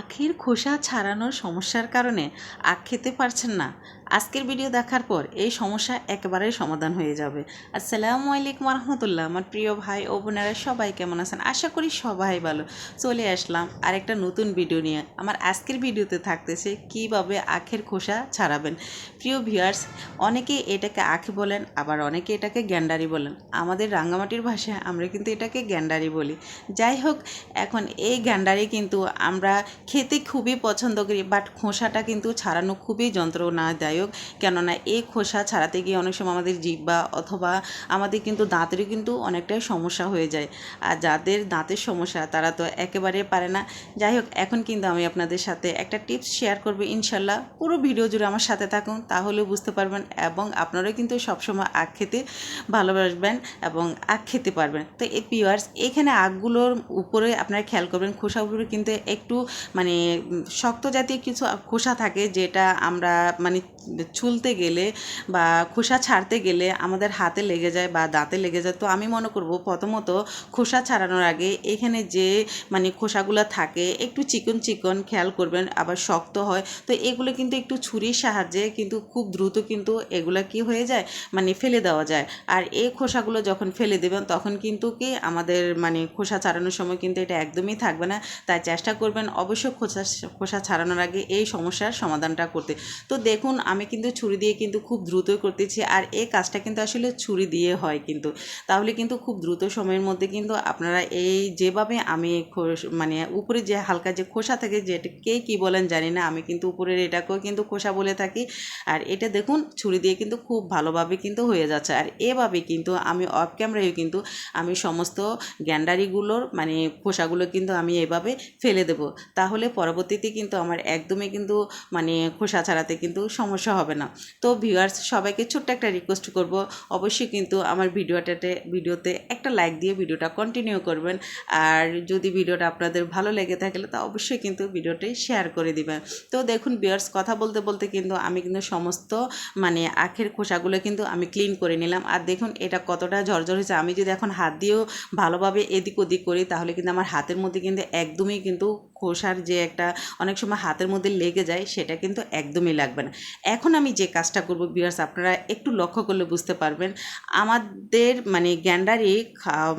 আখের খোসা ছাড়ানোর সমস্যার কারণে আখ খেতে পারছেন না। আজকের ভিডিও দেখার পর এই সমস্যা একেবারেই সমাধান হয়ে যাবে। আসসালামু আলাইকুম রহমতুল্লাহ আমার প্রিয় ভাই ও বোনেরা সবাই কেমন আছেন? আশা করি সবাই ভালো। চলে আসলাম আর একটা নতুন ভিডিও নিয়ে। আমার আজকের ভিডিওতে থাকতেছে কীভাবে আখের খোসা ছাড়াবেন। প্রিয় ভিউয়ার্স অনেকে এটাকে আখ বলেন, আবার অনেকে এটাকে গ্যান্ডারি বলেন। আমাদের রাঙ্গামাটির ভাষায় আমরা কিন্তু এটাকে গ্যান্ডারি বলি। যাই হোক, এখন এই গ্যান্ডারি কিন্তু আমরা খেতে খুবই পছন্দ করি বাট খোসাটা কিন্তু ছাড়ানো খুবই যন্ত্রণাদায়ক। কেননা এই খোসা ছাড়াতে গিয়ে অনেক সময় আমাদের জিব্বা অথবা আমাদের কিন্তু দাঁতেরও কিন্তু অনেকটাই সমস্যা হয়ে যায়। আর যাদের দাঁতের সমস্যা, তারা তো একেবারে পারে না। যাই হোক, এখন কিন্তু আমি আপনাদের সাথে একটা টিপস শেয়ার করব ইনশাল্লাহ। পুরো ভিডিও জুড়ে আমার সাথে থাকুন তাহলে বুঝতে পারবেন এবং আপনারাও কিন্তু সবসময় আখ খেতে ভালোবাসবেন এবং আখ খেতে পারবেন। তো এই পিওয়ার্স এখানে আখগুলোর উপরে আপনারা খেয়াল করবেন খোসাগুলো কিন্তু একটু মানে শক্ত জাতীয় কিছু খোসা থাকে যেটা আমরা মানে ছুলতে গেলে বা খোসা ছাড়তে গেলে আমাদের হাতে লেগে যায় বা দাঁতে লেগে যায়। তো আমি মনে করব প্রথমত খোসা ছাড়ানোর আগে এখানে যে মানে খোসাগুলো থাকে, একটু চিকন চিকন খেয়াল করবেন, আবার শক্ত হয়। তো এগুলো কিন্তু একটু ছুরির সাহায্যে কিন্তু খুব দ্রুত কিন্তু এগুলো কি হয়ে যায় মানে ফেলে দেওয়া যায়। আর এই খোসাগুলো যখন ফেলে দেবেন, তখন কিন্তু কি আমাদের মানে খোসা ছাড়ানোর সময় কিন্তু এটা একদমই থাকবে না। তাই চেষ্টা করবেন অবশ্যই খোসা খোসা ছাড়ানোর আগে এই সমস্যার সমাধানটা করতে। তো দেখুন, আমি কিন্তু ছুরি দিয়ে কিন্তু খুব দ্রুতই করতেছি আর এই কাজটা কিন্তু আসলে ছুরি দিয়ে হয় কিন্তু। তাহলে কিন্তু খুব দ্রুত সময়ের মধ্যে কিন্তু আপনারা এই যেভাবে আমি মানে উপরে যে হালকা যে খোসা থাকে যেটা কে কী বলেন জানি না, আমি কিন্তু উপরের এটাকেও কিন্তু খোসা বলে থাকি। আর এটা দেখুন, ছুরি দিয়ে কিন্তু খুব ভালোভাবে কিন্তু হয়ে যাচ্ছে। আর এভাবে কিন্তু আমি অফ ক্যামেরায় কিন্তু আমি সমস্ত গ্যান্ডারিগুলোর মানে খোসাগুলো কিন্তু আমি এভাবে ফেলে দেব। তাহলে পরবর্তীতে কিন্তু আমার একদমই কিন্তু মানে খোসা ছাড়াতে কিন্তু সমস্যা হবে না। তো ভিউয়ার্স সবাইকে ছোট্ট একটা রিকোয়েস্ট করব, অবশ্যই কিন্তু আমার ভিডিওটাতে, ভিডিওতে একটা লাইক দিয়ে ভিডিওটা কন্টিনিউ করবেন। আর যদি ভিডিওটা আপনাদের ভালো লেগে থাকলে তা অবশ্যই কিন্তু ভিডিওটি শেয়ার করে দিবেন। তো দেখুন ভিউয়ার্স কথা বলতে বলতে কিন্তু আমি কিন্তু সমস্ত মানে আখের খোসাগুলো কিন্তু আমি ক্লিন করে নিলাম। আর দেখুন এটা কতটা ঝরঝর হয়েছে। আমি যদি এখন হাত দিয়েও ভালোভাবে এদিক ওদিক করি, তাহলে কিন্তু আমার হাতের মধ্যে কিন্তু একদমই কিন্তু খোসার যে একটা অনেক সময় হাতের মধ্যে লেগে যায়, সেটা কিন্তু একদমই লাগবে না। এখন আমি যে কাজটা করব বিয়ার্স আপনারা একটু লক্ষ্য করলে বুঝতে পারবেন, আমাদের মানে গ্যান্ডারি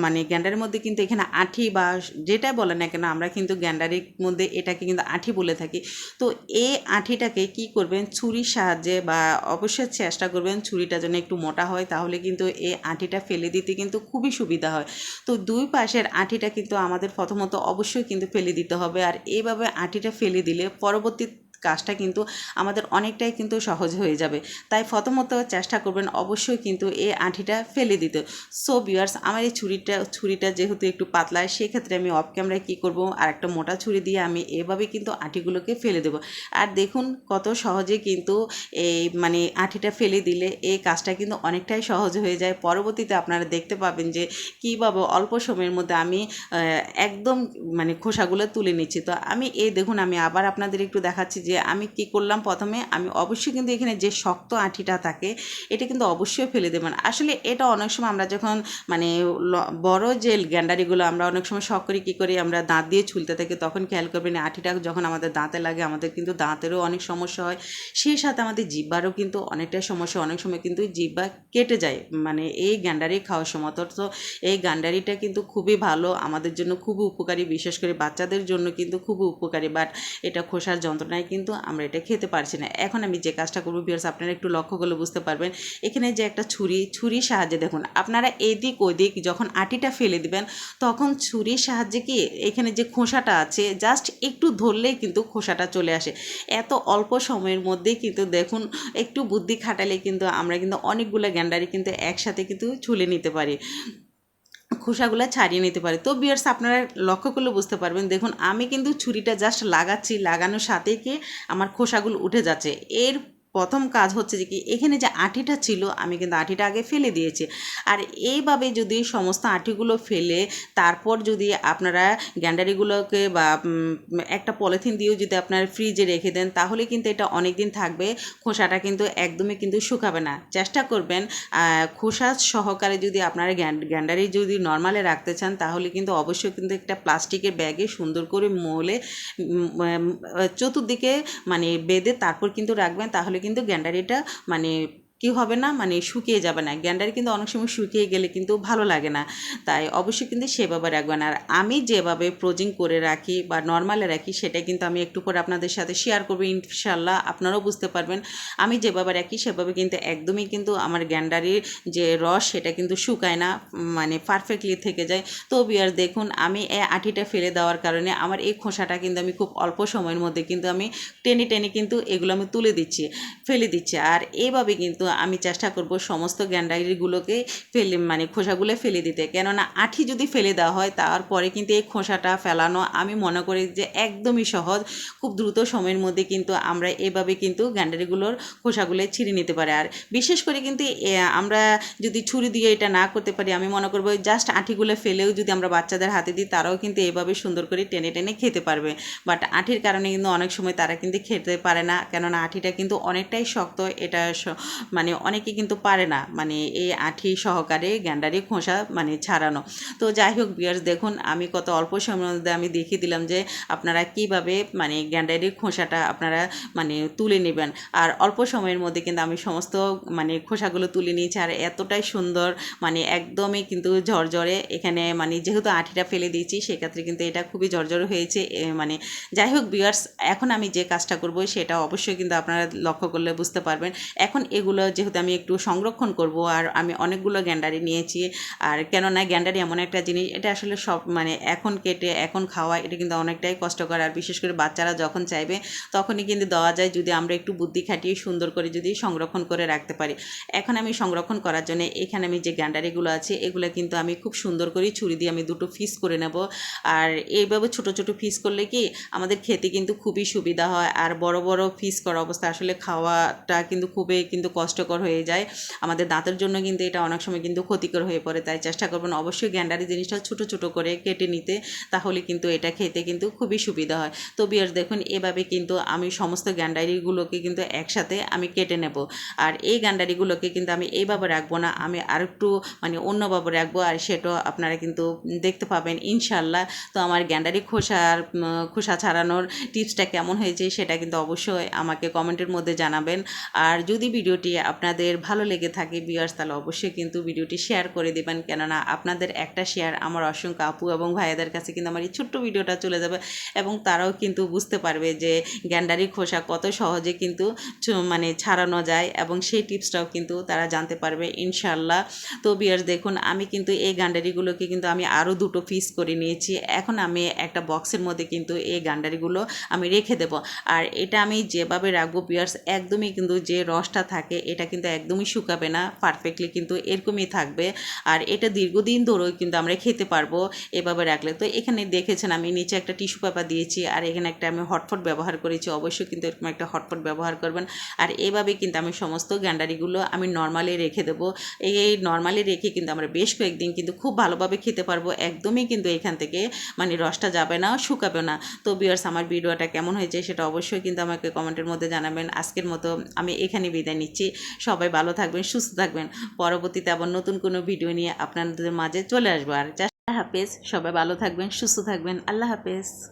মানে গ্যান্ডারির মধ্যে কিন্তু এখানে আঠি বা যেটা বলে না কেন, আমরা কিন্তু গ্যান্ডারির মধ্যে এটাকে কিন্তু আঠি বলে থাকি। তো এই আঠিটাকে কি করবেন, ছুরির সাহায্যে বা অবশ্যই চেষ্টা করবেন ছুরিটা যেন একটু মোটা হয়, তাহলে কিন্তু এই আঠিটা ফেলে দিতে কিন্তু খুবই সুবিধা হয়। তো দুই পাশের আঠিটা কিন্তু আমাদের প্রথমত অবশ্যই কিন্তু ফেলে দিতে হবে, আর এইভাবে আটিটা ফেলে দিলে পরবর্তী কাজটা কিন্তু আমাদের অনেকটাই কিন্তু সহজ হয়ে যাবে। তাই প্রথমত চেষ্টা করবেন অবশ্যই কিন্তু এই আঠিটা ফেলে দিতে। সো বিয়ার্স আমার এই ছুরিটা ছুরিটা যেহেতু একটু পাতলা, সেক্ষেত্রে আমি অফ ক্যামেরায় কী করব? আর একটা মোটা ছুরি দিয়ে আমি এভাবে কিন্তু আঠিগুলোকে ফেলে দেবো। আর দেখুন কত সহজে কিন্তু এই মানে আঠিটা ফেলে দিলে এই কাজটা কিন্তু অনেকটাই সহজ হয়ে যায়। পরবর্তীতে আপনারা দেখতে পাবেন যে কীভাবে অল্প সময়ের মধ্যে আমি একদম মানে খোসাগুলো তুলে নিচ্ছি। তো আমি এই দেখুন, আমি আবার আপনাদের একটু দেখাচ্ছি যে আমি কি করলাম প্রথমে, আমি অবশ্যই কিন্তু এখানে যে শক্ত আঠিটা থাকে, এটা কিন্তু অবশ্যই ফেলে দেবেন। আসলে এটা অনেক সময় আমরা যখন মানে বড় যে গ্যান্ডারিগুলো আমরা অনেক সময় শখ করি কী করি, আমরা দাঁত দিয়ে ছুলতে থাকি, তখন খেয়াল করবেন আঠিটা যখন আমাদের দাঁতে লাগে, আমাদের কিন্তু দাঁতেরও অনেক সমস্যা হয়। সেই সাথে আমাদের জিব্বারও কিন্তু অনেকটাই সমস্যা, অনেক সময় কিন্তু জিব্বা কেটে যায়। মানে এই গ্যান্ডারি খাওয়ার সময় তো এই গান্ডারিটা কিন্তু খুবই ভালো, আমাদের জন্য খুবই উপকারী, বিশেষ করে বাচ্চাদের জন্য কিন্তু খুবই উপকারী, বাট এটা খোসার যন্ত্রণায় কিন্তু আমরা এটা খেতে পারছি না। এখন আমি যে কাজটা করব বিয়ার্স আপনারা একটু লক্ষ্য করলে বুঝতে পারবেন। এখানে যে একটা ছুরি, ছুরির সাহায্যে দেখুন, আপনারা এদিক ওদিক যখন আটিটা ফেলে দিবেন, তখন ছুরির সাহায্যে কি এখানে যে খোসাটা আছে জাস্ট একটু ধরলেই কিন্তু খোসাটা চলে আসে। এত অল্প সময়ের মধ্যেই কিন্তু দেখুন, একটু বুদ্ধি খাটালে কিন্তু আমরা কিন্তু অনেকগুলো গ্যান্ডারি কিন্তু একসাথে কিন্তু ছুলে নিতে পারি। খোসাগুলো ছাড়িয়ে নিতে পারে। তো বিয়ার্স আপনারা লক্ষ্য করলে বুঝতে পারবেন, দেখুন আমি কিন্তু ছুরিটা জাস্ট লাগাচ্ছি, লাগানোর সাথে কি আমার খোসাগুলো উঠে যাচ্ছে। এর প্রথম কাজ হচ্ছে যে কি, এখানে যে আটিটা ছিল, আমি কিন্তু আটিটা আগে ফেলে দিয়েছি। আর এইভাবে যদি সমস্ত আটিগুলো ফেলে, তারপর যদি আপনারা গ্যান্ডারিগুলোকে বা একটা পলিথিন দিয়েও যদি আপনারা ফ্রিজে রেখে দেন, তাহলে কিন্তু এটা অনেক দিন থাকবে, খোসাটা কিন্তু একদমই কিন্তু শুকাবে না। চেষ্টা করবেন খোসা সহকারে যদি আপনারা গ্যান- গ্যান্ডারি যদি নর্মালে রাখতে চান, তাহলে কিন্তু অবশ্যই কিন্তু একটা প্লাস্টিকের ব্যাগে সুন্দর করে মোলে চতুর্দিকে মানে বেঁধে তারপর কিন্তু রাখবেন, তাহলে কিন্তু গ্যান্ডারিটা মানে কি হবে না? মানে শুকিয়ে যাবে না। গ্যান্ডারি কিন্তু অনেক সময় শুকিয়ে গেলে কিন্তু ভালো লাগে না। তাই অবশ্যই কিন্তু সেভাবে রাখবেন। আর আমি যেভাবে প্রোজিং করে রাখি বা নর্মালে রাখি সেটা কিন্তু আমি একটু পরে আপনাদের সাথে শেয়ার করব। ইনশাল্লাহ আপনারাও বুঝতে পারবেন। আমি যেভাবে রাখি, সেভাবে কিন্তু একদমই কিন্তু আমার গ্যান্ডারির যে রস, সেটা কিন্তু শুকায় না মানে পারফেক্টলি থেকে যায়। তো বিয়ার দেখুন, আমি এই আটিটা ফেলে দেওয়ার কারণে আমার এই খোসাটা কিন্তু আমি খুব অল্প সময়ের মধ্যে কিন্তু আমি টেনে টেনে কিন্তু এগুলো আমি তুলে দিচ্ছি, ফেলে দিচ্ছি। আর এইভাবে কিন্তু আমি চেষ্টা করব সমস্ত গ্যান্ডারিগুলোকে ফেলে মানে খোসাগুলো ফেলে দিতে। কেননা আঠি যদি ফেলে দেওয়া হয়, তারপরে কিন্তু এই খোসাটা ফেলানো আমি মনে করি যে একদমই সহজ। খুব দ্রুত সময়ের মধ্যে কিন্তু আমরা এভাবে কিন্তু গ্যান্ডারিগুলোর খোসাগুলো ছিঁড়ে নিতে পারে। আর বিশেষ করে কিন্তু আমরা যদি ছুরি দিয়ে এটা না করতে পারি, আমি মনে করব জাস্ট আঠিগুলো ফেলেও যদি আমরা বাচ্চাদের হাতে দিই, তারাও কিন্তু এভাবে সুন্দর করে টেনে টেনে খেতে পারবে। বাট আঠির কারণে কিন্তু অনেক সময় তারা কিন্তু খেতে পারে না, কেননা আঠিটা কিন্তু অনেকটাই শক্ত, এটা মানে অনেকে কিন্তু পারে না মানে এই আঠি সহকারে গ্যান্ডারি খোসা মানে ছাড়ানো। তো যাই হোক বিয়ার্স দেখুন, আমি কত অল্প সময়ের মধ্যে আমি দেখিয়ে দিলাম যে আপনারা কীভাবে মানে গ্যান্ডারির খোসাটা আপনারা মানে তুলে নেবেন। আর অল্প সময়ের মধ্যে কিন্তু আমি সমস্ত মানে খোসাগুলো তুলে নিয়েছি। আর এতটাই সুন্দর মানে একদমই কিন্তু ঝরঝরে এখানে মানে যেহেতু আঠিটা ফেলে দিয়েছি, সেক্ষেত্রে কিন্তু এটা খুবই ঝরঝরে হয়েছে। মানে যাই হোক বিয়ার্স এখন আমি যে কাজটা করব, সেটা অবশ্যই কিন্তু আপনারা লক্ষ্য করলে বুঝতে পারবেন। এখন এগুলো যেহেতু আমি একটু সংরক্ষণ করব আর আমি অনেকগুলো গ্যান্ডারি নিয়েছি। আর কেননা গ্যান্ডারি এমন একটা জিনিস, এটা আসলে সব মানে এখন কেটে, এখন খাওয়া, এটা কিন্তু অনেকটাই কষ্টকর। আর বিশেষ করে বাচ্চারা যখন চাইবে, তখনই কিন্তু দেওয়া যায় যদি আমরা একটু বুদ্ধি খাটিয়ে সুন্দর করে যদি সংরক্ষণ করে রাখতে পারি। এখন আমি সংরক্ষণ করার জন্য এখানে আমি যে গ্যান্ডারিগুলো আছে, এগুলো কিন্তু আমি খুব সুন্দর করে ছুরি দিয়ে আমি দুটো ফিস করে নেব। আর এইভাবে ছোট ছোট পিস করলে কি আমাদের খেতে কিন্তু খুবই সুবিধা হয়। আর বড় বড় পিস করা অবস্থা, আসলে খাওয়াটা কিন্তু খুবই কিন্তু কষ্টকর হয়ে যায়। আমাদের দাঁতের জন্য কিন্তু এটা অনেক সময় কিন্তু ক্ষতিকর হয়ে পড়ে। তাই চেষ্টা করবেন অবশ্যই গ্যান্ডারি জিনিসটা ছোট ছোট করে কেটে নিতে, তাহলে কিন্তু এটা খেতে কিন্তু খুবই সুবিধা হয়। তো বিয়ার দেখুন, এভাবে কিন্তু আমি সমস্ত গ্যান্ডারিগুলোকে কিন্তু একসাথে আমি কেটে নেব। আর এই গ্যান্ডারিগুলোকে কিন্তু আমি এইভাবে রাখব না, আমি আর একটু মানে অন্যভাবে রাখব। আর সেটাও আপনারা কিন্তু দেখতে পাবেন ইনশাল্লাহ তো আমার গ্যান্ডারি খোসার খোসা ছাড়ানোর টিপসটা কেমন হয়েছে সেটা কিন্তু অবশ্যই আমাকে কমেন্টের মধ্যে জানাবেন। আর যদি ভিডিওটি আপনাদের ভালো লেগে থাকে বিয়ার্স তাহলে অবশ্যই কিন্তু ভিডিওটি শেয়ার করে দেবেন। কেননা আপনাদের একটা শেয়ার আমার অসংখ্য আপু এবং ভাইয়াদের কাছে কিন্তু আমার এই ছোট্ট ভিডিওটা চলে যাবে এবং তারাও কিন্তু বুঝতে পারবে যে গ্যান্ডারি খোসা কত সহজে কিন্তু মানে ছাড়ানো যায় এবং সেই টিপসটাও কিন্তু তারা জানতে পারবে ইনশাল্লাহ তো বিয়ার্স দেখুন, আমি কিন্তু এই গান্ডারিগুলোকে কিন্তু আমি আরও দুটো পিস করে নিয়েছি। এখন আমি একটা বক্সের মধ্যে কিন্তু এই গান্ডারিগুলো আমি রেখে দেব। আর এটা আমি যেভাবে রাখব বিয়ার্স একদমই কিন্তু যে রসটা থাকে এটা কিন্তু একদমই শুকাবে না পারফেক্টলি কিন্তু এরকমই থাকবে। আর এটা দীর্ঘদিন ধরেও কিন্তু আমরা খেতে পারব এভাবে রাখলে। তো এখানে দেখেছেন আমি নিচে একটা টিস্যু পেপার দিয়েছি, আর এখানে একটা আমি হটফট ব্যবহার করেছি, অবশ্যই কিন্তু এরকম একটা হটপট ব্যবহার করবেন। আর এভাবে কিন্তু আমি সমস্ত গ্যান্ডারিগুলো আমি নর্মালি রেখে দেবো। এই নর্মালি রেখে কিন্তু আমরা বেশ কয়েকদিন কিন্তু খুব ভালোভাবে খেতে পারব, একদমই কিন্তু এখান থেকে মানে রসটা যাবে না, শুকাবে না। তো বিয়ার্স আমার ভিডিওটা কেমন হয়েছে সেটা অবশ্যই কিন্তু আমাকে কমেন্টের মধ্যে জানাবেন। আজকের মতো আমি এখানে বিদায় নিচ্ছি। সবাই ভালো থাকবেন, সুস্থ থাকবেন। পরবর্তীতে আবার নতুন কোনো ভিডিও নিয়ে আপনাদের মাঝে চলে আসব। আর হাফেজ, সবাই ভালো থাকবেন, সুস্থ থাকবেন। আল্লাহ হাফেজ।